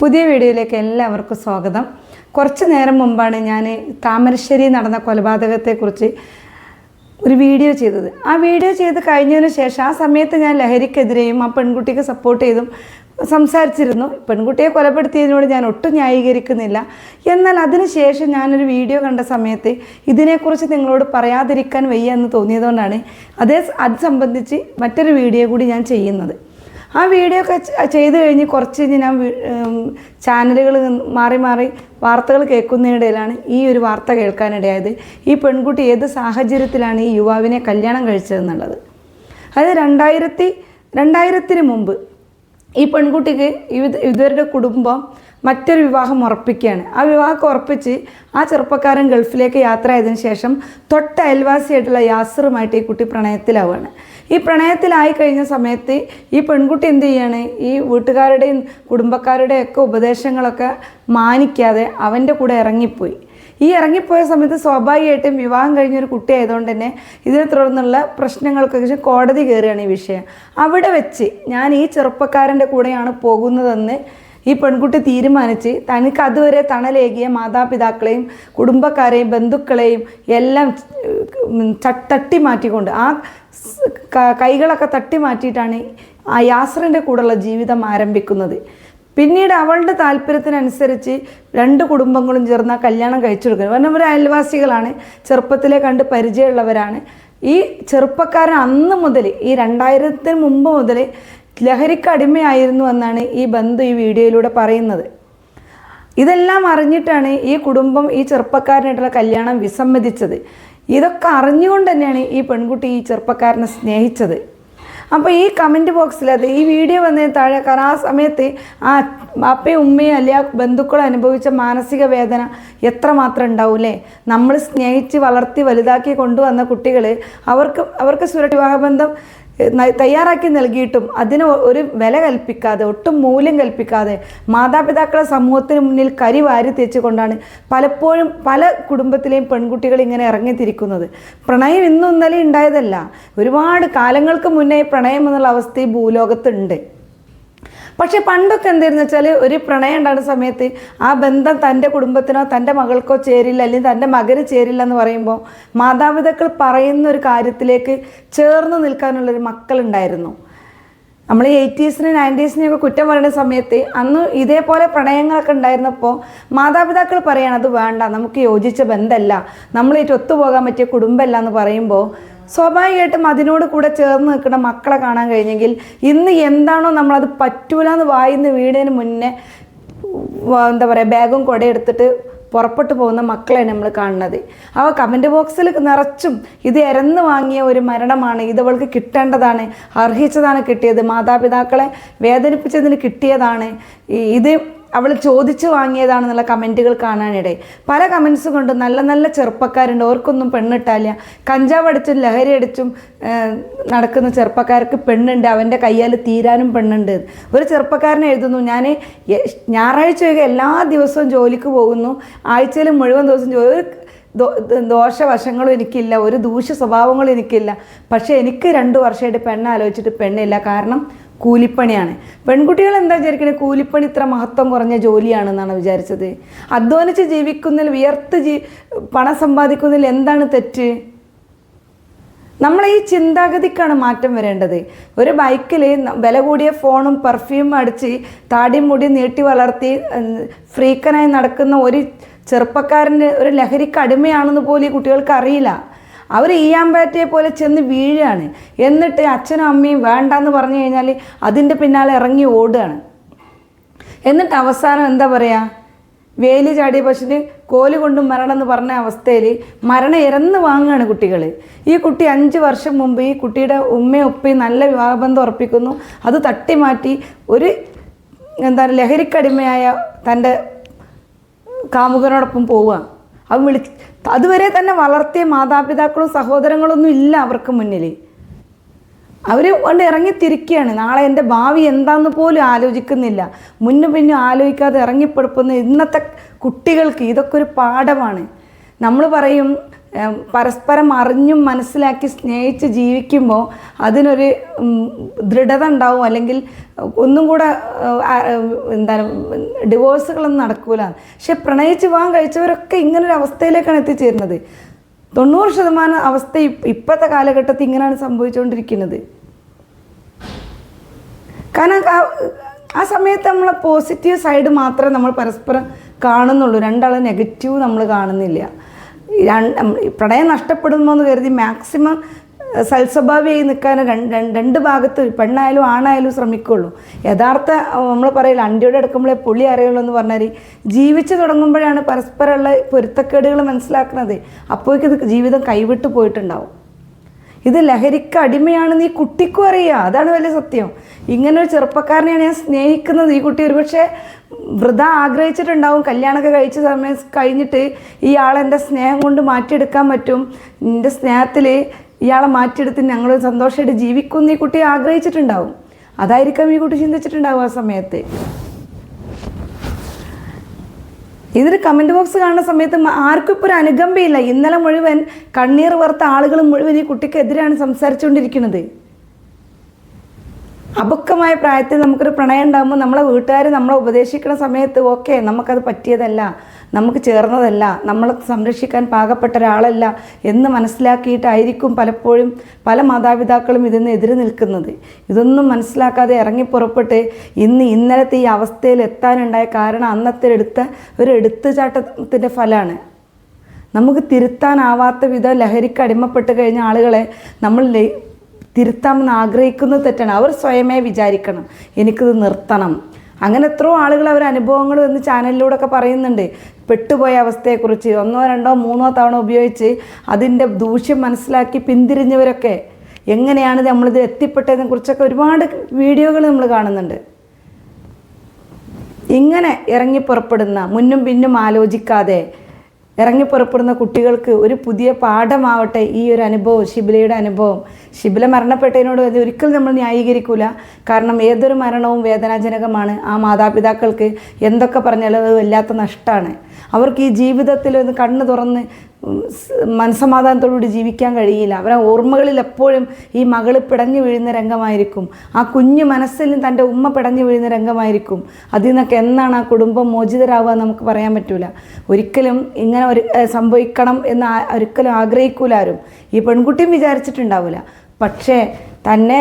പുതിയ വീഡിയോയിലേക്ക് എല്ലാവർക്കും സ്വാഗതം. കുറച്ച് നേരം മുമ്പാണ് ഞാൻ താമരശ്ശേരി നടന്ന കൊലപാതകത്തെക്കുറിച്ച് ഒരു വീഡിയോ ചെയ്തത്. ആ വീഡിയോ ചെയ്ത് കഴിഞ്ഞതിന് ശേഷം ആ സമയത്ത് ഞാൻ ലഹരിക്കെതിരെയും ആ പെൺകുട്ടിക്ക് സപ്പോർട്ട് ചെയ്തും സംസാരിച്ചിരുന്നു. പെൺകുട്ടിയെ കൊലപ്പെടുത്തിയതിനോട് ഞാൻ ഒട്ടും ന്യായീകരിക്കുന്നില്ല. എന്നാൽ അതിനുശേഷം ഞാനൊരു വീഡിയോ കണ്ട സമയത്ത് ഇതിനെക്കുറിച്ച് നിങ്ങളോട് പറയാതിരിക്കാൻ വയ്യ എന്ന് തോന്നിയതുകൊണ്ടാണ് അതേ അത് സംബന്ധിച്ച് മറ്റൊരു വീഡിയോ കൂടി ഞാൻ ചെയ്യുന്നത്. ആ വീഡിയോ ഒക്കെ ചെയ്ത് കഴിഞ്ഞ് കുറച്ച് കഴിഞ്ഞ് ഞാൻ ചാനലുകൾ മാറി മാറി വാർത്തകൾ കേൾക്കുന്നതിനിടയിലാണ് ഈ ഒരു വാർത്ത കേൾക്കാനിടയായത്. ഈ പെൺകുട്ടി ഏത് സാഹചര്യത്തിലാണ് ഈ യുവാവിനെ കല്യാണം കഴിച്ചതെന്നുള്ളത്. അതായത് രണ്ടായിരത്തി രണ്ടായിരത്തിന് മുമ്പ് ഈ പെൺകുട്ടിക്ക് ഇവ- ഇവരുടെ കുടുംബം മറ്റൊരു വിവാഹം ഉറപ്പിക്കുകയാണ്. ആ വിവാഹം ഉറപ്പിച്ച് ആ ചെറുപ്പക്കാരൻ ഗൾഫിലേക്ക് യാത്ര ആയതിനു ശേഷം തൊട്ട അയൽവാസിയായിട്ടുള്ള യാസറുമായിട്ട് ഈ കുട്ടി പ്രണയത്തിലാവുകയാണ്. ഈ പ്രണയത്തിലായി കഴിഞ്ഞ സമയത്ത് ഈ പെൺകുട്ടി എന്ത് ചെയ്യാണ്? ഈ വീട്ടുകാരുടെയും കുടുംബക്കാരുടെയും ഒക്കെ ഉപദേശങ്ങളൊക്കെ മാനിക്കാതെ അവന്റെ കൂടെ ഇറങ്ങിപ്പോയി. ഈ ഇറങ്ങിപ്പോയ സമയത്ത് സ്വാഭാവികമായിട്ടും വിവാഹം കഴിഞ്ഞൊരു കുട്ടി ആയതുകൊണ്ട് തന്നെ ഇതിനെ തുടർന്നുള്ള പ്രശ്നങ്ങൾക്കൊക്കെ കോടതി കയറുകയാണ് ഈ വിഷയം. അവിടെ വെച്ച് ഞാൻ ഈ ചെറുപ്പക്കാരന്റെ കൂടെയാണ് പോകുന്നതെന്ന് ഈ പെൺകുട്ടി തീരുമാനിച്ച് തനിക്ക് അതുവരെ തണലേകിയ മാതാപിതാക്കളെയും കുടുംബക്കാരെയും ബന്ധുക്കളെയും എല്ലാം തട്ടി മാറ്റിക്കൊണ്ട് ആ കൈകളൊക്കെ തട്ടി മാറ്റിയിട്ടാണ് ആ യാസറിന്റെ കൂടെയുള്ള ജീവിതം ആരംഭിക്കുന്നത്. പിന്നീട് അവളുടെ താല്പര്യത്തിനനുസരിച്ച് രണ്ട് കുടുംബങ്ങളും ചേർന്ന് കല്യാണം കഴിച്ചെടുക്കുന്നത് കാരണം ഇവർ അയൽവാസികളാണ് ചെറുപ്പത്തിലെ കണ്ട് പരിചയമുള്ളവരാണ്. ഈ ചെറുപ്പക്കാരൻ അന്ന് മുതൽ ഈ രണ്ടായിരത്തിന് മുമ്പ് മുതൽ ലഹരിക്ക് അടിമയായിരുന്നു എന്നാണ് ഈ ബന്ധു ഈ വീഡിയോയിലൂടെ പറയുന്നത്. ഇതെല്ലാം അറിഞ്ഞിട്ടാണ് ഈ കുടുംബം ഈ ചെറുപ്പക്കാരനായിട്ടുള്ള കല്യാണം വിസമ്മതിച്ചത്. ഇതൊക്കെ അറിഞ്ഞുകൊണ്ട് തന്നെയാണ് ഈ പെൺകുട്ടി ഈ ചെറുപ്പക്കാരനെ സ്നേഹിച്ചത്. അപ്പോൾ ഈ കമന്റ് ബോക്സിൽ അത് ഈ വീഡിയോ വന്നതിന് താഴെ കാരണം ആ സമയത്ത് ആ അപ്പയും ഉമ്മയും അല്ലെ ആ ബന്ധുക്കളും അനുഭവിച്ച മാനസിക വേദന എത്രമാത്രം ഉണ്ടാവൂലേ നമ്മൾ സ്നേഹിച്ച് വളർത്തി വലുതാക്കി കൊണ്ടുവന്ന കുട്ടികൾ അവർക്ക് അവർക്ക് സുരക്ഷ വിവാഹബന്ധം തയ്യാറാക്കി നൽകിയിട്ടും അതിന് ഒരു വില കൽപ്പിക്കാതെ ഒട്ടും മൂല്യം കൽപ്പിക്കാതെ മാതാപിതാക്കളെ സമൂഹത്തിന് മുന്നിൽ കരി വാരി തേച്ചുകൊണ്ടാണ് പലപ്പോഴും പല കുടുംബത്തിലെയും പെൺകുട്ടികൾ ഇങ്ങനെ ഇറങ്ങിത്തിരിക്കുന്നത്. പ്രണയം ഇന്നും ഇന്നലെ ഉണ്ടായതല്ല. ഒരുപാട് കാലങ്ങൾക്ക് മുന്നേ പ്രണയം എന്നുള്ള അവസ്ഥ ഈ ഭൂലോകത്തുണ്ട്. പക്ഷെ പണ്ടൊക്കെ എന്തായിരുന്നു വെച്ചാൽ ഒരു പ്രണയം ഉണ്ടാകുന്ന സമയത്ത് ആ ബന്ധം തന്റെ കുടുംബത്തിനോ തന്റെ മകൾക്കോ ചേരില്ല അല്ലെങ്കിൽ തന്റെ മകന് ചേരില്ല എന്ന് പറയുമ്പോൾ മാതാപിതാക്കൾ പറയുന്ന ഒരു കാര്യത്തിലേക്ക് ചേർന്ന് നിൽക്കാനുള്ളൊരു മക്കളുണ്ടായിരുന്നു. നമ്മൾ എയ്റ്റീസിന് നയന്റീസിനെയൊക്കെ കുറ്റം പറയുന്ന സമയത്ത് അന്ന് ഇതേപോലെ പ്രണയങ്ങളൊക്കെ ഉണ്ടായിരുന്നപ്പോൾ മാതാപിതാക്കൾ പറയാണ് അത് വേണ്ട നമുക്ക് യോജിച്ച ബന്ധമല്ല നമ്മളേറ്റ് ഒത്തുപോകാൻ പറ്റിയ കുടുംബമല്ല എന്ന് പറയുമ്പോൾ സ്വാഭാവികമായിട്ടും അതിനോട് കൂടെ ചേർന്ന് നിൽക്കുന്ന മക്കളെ കാണാൻ കഴിഞ്ഞെങ്കിൽ ഇന്ന് എന്താണോ നമ്മളത് പറ്റൂല എന്ന് വായിന്ന് വീടിന് മുന്നേ എന്താ പറയുക ബാഗും കൊടയെടുത്തിട്ട് പുറപ്പെട്ടു പോകുന്ന മക്കളെ നമ്മൾ കാണുന്നത്. അവ കമന്റ് ബോക്സിൽ നിറച്ചും ഇത് എരന്ന് വാങ്ങിയ ഒരു മരണമാണ്. ഇത് അവൾക്ക് കിട്ടേണ്ടതാണ്. അർഹിച്ചതാണ് കിട്ടിയത്. മാതാപിതാക്കളെ വേദനിപ്പിച്ചതിന് കിട്ടിയതാണ്. ഇത് അവൾ ചോദിച്ചു വാങ്ങിയതാണെന്നുള്ള കമന്റുകൾ കാണാനിടയിൽ പല കമൻസ് കൊണ്ട് നല്ല നല്ല ചെറുപ്പക്കാരുണ്ട്. ഓർക്കൊന്നും പെണ്ണിട്ടാല്ല കഞ്ചാവ് അടിച്ചും ലഹരി അടിച്ചും നടക്കുന്ന ചെറുപ്പക്കാർക്ക് പെണ്ണുണ്ട്. അവന്റെ കയ്യാൽ തീരാനും പെണ്ണുണ്ട്. ഒരു ചെറുപ്പക്കാരൻ എഴുതുന്നു. ഞാൻ ഞായറാഴ്ച എല്ലാ ദിവസവും ജോലിക്ക് പോകുന്നു. ആഴ്ചയിൽ മുഴുവൻ ദിവസം ജോലി ദോഷവശങ്ങളും എനിക്കില്ല. ഒരു ദൂഷ്യ സ്വഭാവങ്ങളും എനിക്കില്ല. പക്ഷേ എനിക്ക് രണ്ട് വർഷമായിട്ട് പെണ്ണ് ആലോചിച്ചിട്ട് പെണ്ണില്ല. കാരണം കൂലിപ്പണിയാണ്. പെൺകുട്ടികൾ എന്താ വിചാരിക്കുന്നത് കൂലിപ്പണി ഇത്ര മഹത്വം കുറഞ്ഞ ജോലിയാണെന്നാണ് വിചാരിച്ചത്. അധ്വാനിച്ച് ജീവിക്കുന്നതിൽ വിയർത്ത് ജീ പണം സമ്പാദിക്കുന്നതിൽ എന്താണ് തെറ്റ്? നമ്മളെ ഈ ചിന്താഗതിക്കാണ് മാറ്റം വരേണ്ടത്. ഒരു ബൈക്കിൽ വില കൂടിയ ഫോണും പെർഫ്യൂമും അടിച്ച് താടിയും മുടി നീട്ടി വളർത്തി ഫ്രീക്കനായി നടക്കുന്ന ഒരു ചെറുപ്പക്കാരന്റെ ഒരു ലഹരിക്ക് അടിമയാണെന്ന് പോലും ഈ കുട്ടികൾക്ക് അറിയില്ല. അവർ ഈയാമ്പാറ്റയെ പോലെ ചെന്ന് വീഴുകയാണ്. എന്നിട്ട് അച്ഛനും അമ്മയും വേണ്ടെന്ന് പറഞ്ഞു കഴിഞ്ഞാൽ അതിന്റെ പിന്നാലെ ഇറങ്ങി ഓടുകയാണ്. എന്നിട്ട് അവസാനം എന്താ പറയുക വേലി ചാടിയ പശുവിന് കോൽ കൊണ്ടും മരണം എന്ന് പറഞ്ഞ അവസ്ഥയിൽ മരണം ഇറന്ന് വാങ്ങുകയാണ് കുട്ടികൾ ഈ കുട്ടി അഞ്ച് വർഷം മുമ്പ് ഈ കുട്ടിയുടെ ഉമ്മയും ഉപ്പയും നല്ല വിവാഹബന്ധം ഉറപ്പിക്കുന്നു. അത് തട്ടിമാറ്റി ഒരു എന്താ ലഹരിക്കടിമയായ തന്റെ കാമുകനോടൊപ്പം പോവുക. അവൻ വിളി അതുവരെ തന്നെ വളർത്തിയ മാതാപിതാക്കളും സഹോദരങ്ങളൊന്നും ഇല്ല അവർക്ക് മുന്നിൽ. അവർ കൊണ്ട് ഇറങ്ങിത്തിരിക്കുകയാണ് നാളെ എന്റെ ഭാവി എന്താന്ന് പോലും ആലോചിക്കുന്നില്ല. മുന്നും പിന്നും ആലോചിക്കാതെ ഇറങ്ങിപ്പെടുപ്പുന്ന ഇന്നത്തെ കുട്ടികൾക്ക് ഇതൊക്കെ ഒരു പാഠമാണ്. നമ്മൾ പറയും പരസ്പരം അറിഞ്ഞും മനസ്സിലാക്കി സ്നേഹിച്ച് ജീവിക്കുമ്പോൾ അതിനൊരു ദൃഢത ഉണ്ടാവും. അല്ലെങ്കിൽ ഒന്നും കൂടെ എന്താ ഡിവോഴ്സുകളൊന്നും നടക്കൂല. പക്ഷെ പ്രണയിച്ച് വിവാഹം കഴിച്ചവരൊക്കെ ഇങ്ങനൊരു അവസ്ഥയിലേക്കാണ് എത്തിച്ചേരുന്നത്. തൊണ്ണൂറ് ശതമാനം അവസ്ഥ ഇപ്പോഴത്തെ കാലഘട്ടത്തിൽ ഇങ്ങനെയാണ് സംഭവിച്ചുകൊണ്ടിരിക്കുന്നത്. കാരണം ആ- സമയത്ത് നമ്മൾ പോസിറ്റീവ് സൈഡ് മാത്രമേ നമ്മൾ പരസ്പരം കാണുന്നുള്ളൂ. രണ്ടാളെ നെഗറ്റീവ് നമ്മൾ കാണുന്നില്ല. പ്രണയം നഷ്ടപ്പെടുമോ എന്ന് കരുതി മാക്സിമം സൽസ്വഭാവിയായി നിൽക്കാൻ രണ്ട് രണ്ട് ഭാഗത്ത് പെണ്ണായാലും ആണായാലും ശ്രമിക്കുള്ളൂ. യഥാർത്ഥ നമ്മൾ പറയില്ല അണ്ടിയുടെ എടുക്കുമ്പോഴേ പുളി അറിയുള്ളൂ എന്ന് പറഞ്ഞാൽ ജീവിച്ചു തുടങ്ങുമ്പോഴാണ് പരസ്പരമുള്ള പൊരുത്തക്കേടുകൾ മനസ്സിലാക്കുന്നത്. അപ്പോഴേക്ക് ജീവിതം കൈവിട്ട് പോയിട്ടുണ്ടാവും. ഇത് ലഹരിക്ക് അടിമയാണെന്ന് ഈ കുട്ടിക്കും അറിയാം. അതാണ് വലിയ സത്യം. ഇങ്ങനെ ഒരു ചെറുപ്പക്കാരനെയാണ് ഞാൻ സ്നേഹിക്കുന്നത്. ഈ കുട്ടി ഒരുപക്ഷെ വൃത ആഗ്രഹിച്ചിട്ടുണ്ടാവും. കല്യാണമൊക്കെ കഴിച്ച സമയം കഴിഞ്ഞിട്ട് ഇയാളെന്റെ സ്നേഹം കൊണ്ട് മാറ്റിയെടുക്കാൻ പറ്റും. എന്റെ സ്നേഹത്തിൽ ഇയാളെ മാറ്റിയെടുത്ത് ഞങ്ങൾ സന്തോഷമായിട്ട് ജീവിക്കുമെന്ന് ഈ കുട്ടി ആഗ്രഹിച്ചിട്ടുണ്ടാവും. അതായിരിക്കാം ഈ കുട്ടി ചിന്തിച്ചിട്ടുണ്ടാവും ആ സമയത്ത്. ഇതിന് കമന്റ് ബോക്സ് കാണുന്ന സമയത്ത് ആർക്കും ഇപ്പോൾ ഒരു അനുകമ്പയില്ല. ഇന്നലെ മുഴുവൻ കണ്ണീർ വറുത്ത ആളുകൾ മുഴുവൻ ഈ കുട്ടിക്കെതിരാണ് സംസാരിച്ചുകൊണ്ടിരിക്കുന്നത്. അപക്വമായ പ്രായത്തിൽ നമുക്കൊരു പ്രണയം ഉണ്ടാകുമ്പോൾ നമ്മളെ വീട്ടുകാർ നമ്മളെ ഉപദേശിക്കുന്ന സമയത്ത് ഓക്കെ നമുക്കത് പറ്റിയതല്ല നമുക്ക് ചേർന്നതല്ല നമ്മളെ സംരക്ഷിക്കാൻ പാകപ്പെട്ട ഒരാളല്ല എന്ന് മനസ്സിലാക്കിയിട്ടായിരിക്കും പലപ്പോഴും പല മാതാപിതാക്കളും ഇതിന് എതിര് നിൽക്കുന്നത്. ഇതൊന്നും മനസ്സിലാക്കാതെ ഇറങ്ങി പുറപ്പെട്ട് ഇന്ന് ഇന്നലത്തെ ഈ അവസ്ഥയിൽ എത്താനുണ്ടായ കാരണം അന്നത്തെ എടുത്ത ഒരു എടുത്തുചാട്ടത്തിന്റെ ഫലമാണ്. നമുക്ക് തിരുത്താനാവാത്ത വിധം ലഹരിക്ക് അടിമപ്പെട്ട് കഴിഞ്ഞ ആളുകളെ നമ്മൾ തിരുത്താമെന്ന് ആഗ്രഹിക്കുന്നത് തെറ്റാണ്. അവർ സ്വയമേ വിചാരിക്കണം എനിക്കിത് നിർത്തണം. അങ്ങനെ എത്രയോ ആളുകൾ അവർ അനുഭവങ്ങൾ എന്ന് ചാനലിലൂടെ ഒക്കെ പറയുന്നുണ്ട്. പെട്ടുപോയ അവസ്ഥയെക്കുറിച്ച് ഒന്നോ രണ്ടോ മൂന്നോ തവണ ഉപയോഗിച്ച് അതിന്റെ ദൂഷ്യം മനസ്സിലാക്കി പിന്തിരിഞ്ഞവരൊക്കെ എങ്ങനെയാണ് നമ്മളിത് എത്തിപ്പെട്ടതിനെ കുറിച്ചൊക്കെ ഒരുപാട് വീഡിയോകൾ നമ്മൾ കാണുന്നുണ്ട്. ഇങ്ങനെ ഇറങ്ങി പുറപ്പെടുന്ന മുന്നും പിന്നും ആലോചിക്കാതെ ഇറങ്ങി പുറപ്പെടുന്ന കുട്ടികൾക്ക് ഒരു പുതിയ പാഠമാവട്ടെ ഈ ഒരു അനുഭവം ശിബിലയുടെ അനുഭവം. ശിബില മരണപ്പെട്ടതിനോട് അത് ഒരിക്കലും നമ്മൾ ന്യായീകരിക്കില്ല കാരണം ഏതൊരു മരണവും വേദനാജനകമാണ്. ആ മാതാപിതാക്കൾക്ക് എന്തൊക്കെ പറഞ്ഞാലും അത് വല്ലാത്ത നഷ്ടമാണ് അവർക്ക് ഈ ജീവിതത്തിൽ ഒന്ന് കണ്ണ് തുറന്ന് മനസമാധാനത്തോടുകൂടി ജീവിക്കാൻ കഴിയില്ല. അവരെ ഓർമ്മകളിൽ എപ്പോഴും ഈ മകൾ പിടഞ്ഞു വീഴുന്ന രംഗമായിരിക്കും. ആ കുഞ്ഞു മനസ്സിലും തന്റെ ഉമ്മ പിടഞ്ഞു വീഴുന്ന രംഗമായിരിക്കും. അതിൽ നിന്നൊക്കെ എന്നാണ് ആ കുടുംബം മോചിതരാവുക നമുക്ക് പറയാൻ പറ്റൂല. ഒരിക്കലും ഇങ്ങനെ ഒരു സംഭവിക്കണം എന്ന് ഒരിക്കലും ആഗ്രഹിക്കൂല ആരും. ഈ പെൺകുട്ടിയും വിചാരിച്ചിട്ടുണ്ടാവില്ല പക്ഷേ തന്നെ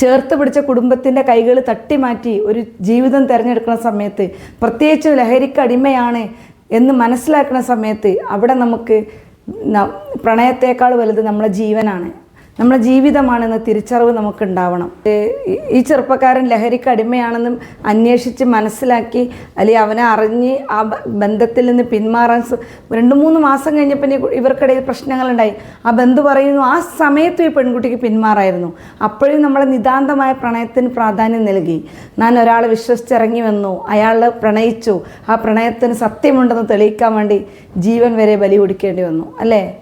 ചേർത്ത് പിടിച്ച കുടുംബത്തിന്റെ കൈകൾ തട്ടിമാറ്റി ഒരു ജീവിതം തിരഞ്ഞെടുക്കുന്ന സമയത്ത് പ്രത്യേകിച്ച് ലഹരിക്ക് അടിമയാണ് എന്ന് മനസ്സിലാക്കുന്ന സമയത്ത് അവിടെ നമുക്ക് പ്രണയത്തേക്കാൾ വലുത് നമ്മളെ ജീവനാണ്. നമ്മളെ ജീവിതമാണെന്ന തിരിച്ചറിവ് നമുക്കുണ്ടാവണം. ഈ- ചെറുപ്പക്കാരൻ ലഹരിക്ക് അടിമയാണെന്നും അന്വേഷിച്ച് മനസ്സിലാക്കി അല്ലെങ്കിൽ അവനെ അറിഞ്ഞ് ആ ബന്ധത്തിൽ നിന്ന് പിന്മാറാൻ രണ്ട് മൂന്ന് മാസം കഴിഞ്ഞപ്പോൾ ഇവർക്കിടയിൽ പ്രശ്നങ്ങളുണ്ടായി. ആ ബന്ധു പറയുന്നു ആ സമയത്തും ഈ പെൺകുട്ടിക്ക് പിന്മാറായിരുന്നു. അപ്പോഴും നമ്മളെ നിതാന്തമായ പ്രണയത്തിന് പ്രാധാന്യം നൽകി. ഞാൻ ഒരാളെ വിശ്വസിച്ചിറങ്ങി വന്നു. അയാളെ പ്രണയിച്ചു. ആ പ്രണയത്തിന് സത്യമുണ്ടെന്ന് തെളിയിക്കാൻ വേണ്ടി ജീവൻ വരെ ബലി കൊടുക്കേണ്ടി വന്നു. അല്ലേ?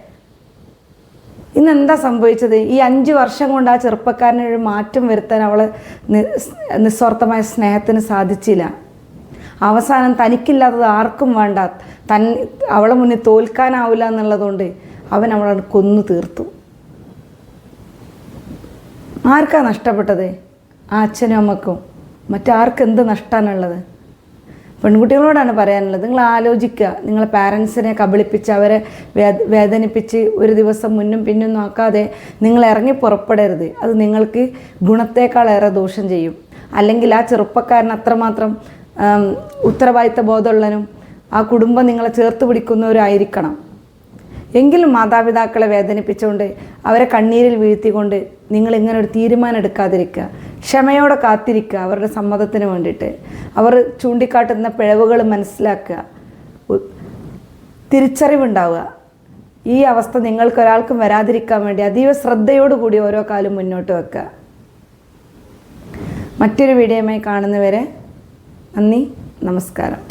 ഇന്ന് എന്താ സംഭവിച്ചത്? ഈ അഞ്ച് വർഷം കൊണ്ട് ആ ചെറുപ്പക്കാരനൊരു മാറ്റം വരുത്താൻ അവൾ നിസ്വാർത്ഥമായ സ്നേഹത്തിന് സാധിച്ചില്ല. അവസാനം തനിക്കില്ലാത്തത് ആർക്കും വേണ്ട. തൻ അവളെ മുന്നിൽ തോൽക്കാനാവില്ല എന്നുള്ളതുകൊണ്ട് അവൻ അവളെ കൊന്നു തീർത്തു. ആർക്കാ നഷ്ടപ്പെട്ടത്? ആ അച്ഛനും അമ്മക്കും. മറ്റാർക്കെന്ത് നഷ്ടമാണുള്ളത് പെൺകുട്ടികളോടാണ് പറയാനുള്ളത്. നിങ്ങൾ ആലോചിക്കുക. നിങ്ങളെ പാരൻസിനെ കബളിപ്പിച്ച് അവരെ വേദ വേദനിപ്പിച്ച് ഒരു ദിവസം മുന്നും പിന്നും നോക്കാതെ നിങ്ങൾ ഇറങ്ങി പുറപ്പെടരുത്. അത് നിങ്ങൾക്ക് ഗുണത്തേക്കാളേറെ ദോഷം ചെയ്യും. അല്ലെങ്കിൽ ആ ചെറുപ്പക്കാരൻ അത്രമാത്രം ഉത്തരവാദിത്ത ബോധമുള്ളനും ആ കുടുംബം നിങ്ങളെ ചേർത്ത് പിടിക്കുന്നവരായിരിക്കണം എങ്കിലും മാതാപിതാക്കളെ വേദനിപ്പിച്ചുകൊണ്ട് അവരെ കണ്ണീരിൽ വീഴ്ത്തിക്കൊണ്ട് നിങ്ങൾ ഇങ്ങനെ ഒരു തീരുമാനം എടുക്കാതിരിക്കുക. ക്ഷമയോടെ കാത്തിരിക്കുക അവരുടെ സമ്മതത്തിന് വേണ്ടിയിട്ട്. അവർ ചൂണ്ടിക്കാട്ടുന്ന പിഴവുകൾ മനസ്സിലാക്കുക. തിരിച്ചറിവുണ്ടാവുക. ഈ അവസ്ഥ നിങ്ങൾക്ക് ഒരാൾക്കും വരാതിരിക്കാൻ വേണ്ടി അതീവ ശ്രദ്ധയോടുകൂടി ഓരോ കാലം മുന്നോട്ട് വെക്കുക. മറ്റൊരു വീഡിയോയുമായി കാണുന്നവരെ നന്ദി നമസ്കാരം.